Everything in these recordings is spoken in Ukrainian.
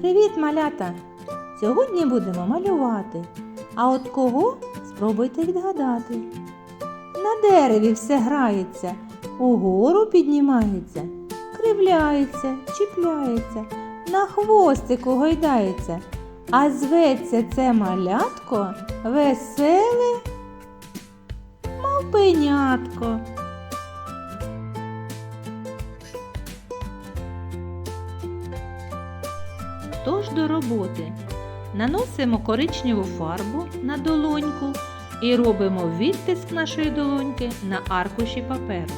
Привіт, малята! Сьогодні будемо малювати. А от кого спробуйте відгадати. На дереві все грається, угору піднімається, кривляється, чіпляється, на хвостику гойдається. А зветься це малятко веселе мавпенятко. Тож до роботи. Наносимо коричневу фарбу на долоньку і робимо відтиск нашої долоньки на аркуші паперу.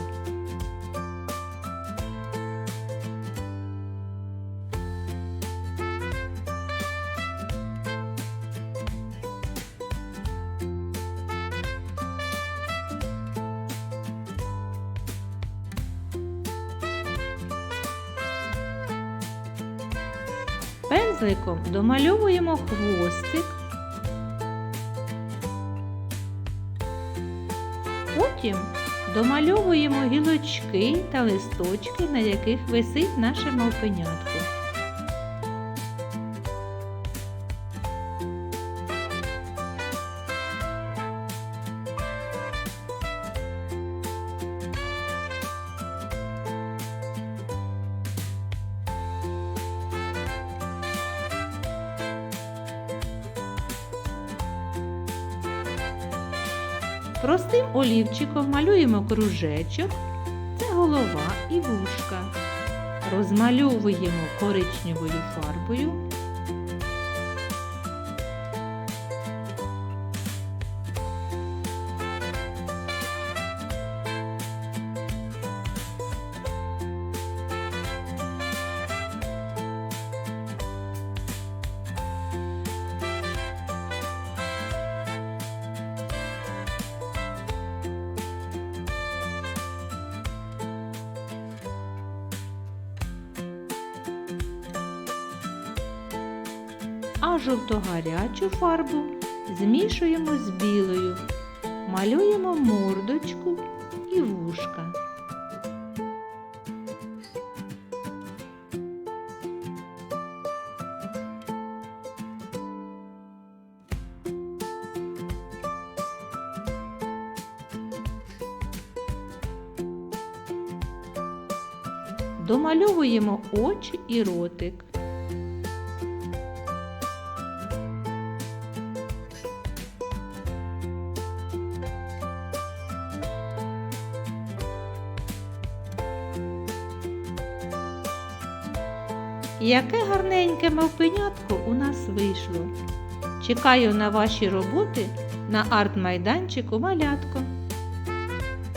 Пензликом домальовуємо хвостик. Потім домальовуємо гілочки та листочки, на яких висить наше мавпенятко. Простим олівчиком малюємо кружечок, це голова і вушка. Розмальовуємо коричневою фарбою. А жовто-гарячу фарбу змішуємо з білою, малюємо мордочку і вушка. Домальовуємо очі і ротик. Яке гарненьке мавпенятко у нас вийшло. Чекаю на ваші роботи на арт-майданчику малятко.